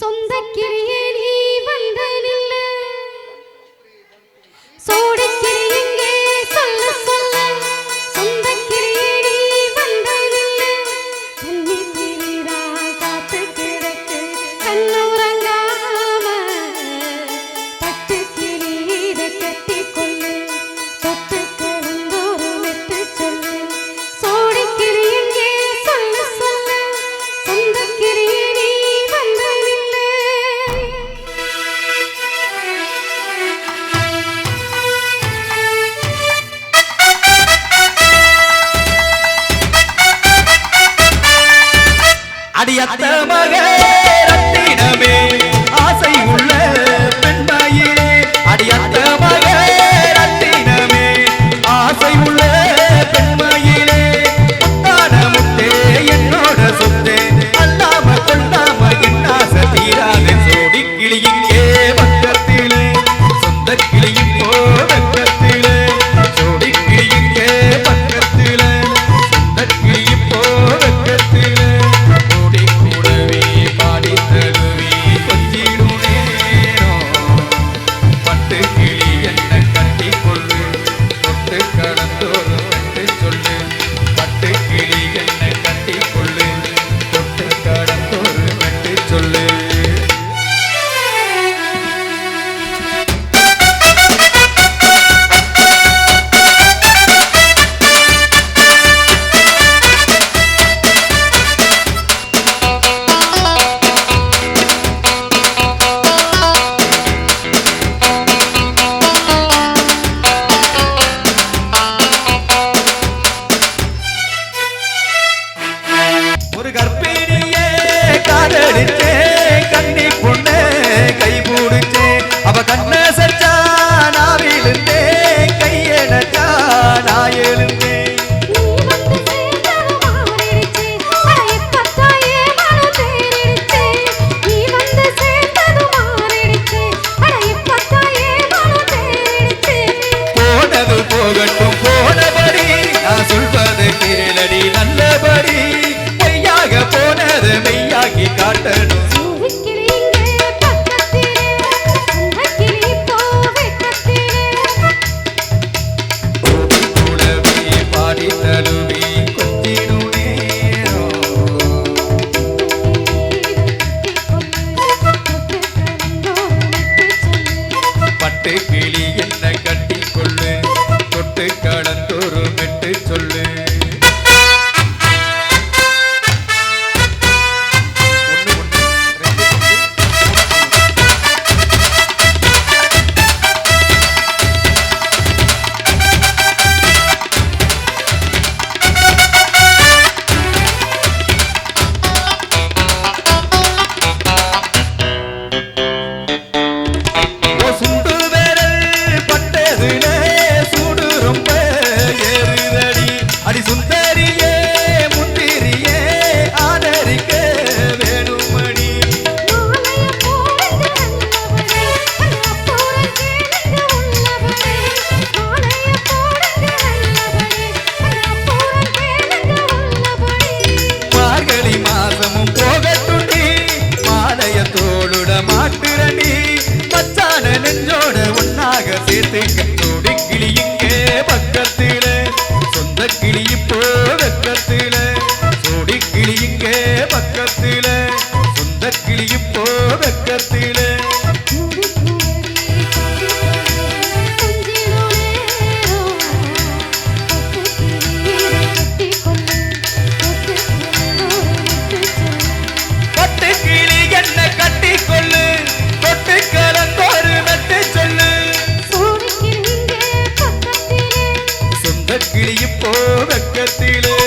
சொந்த கிளியே அடியத்த மகே ஒரு கர்ப்பிணியே தோளுட இப்போ வெக்கத்திலே?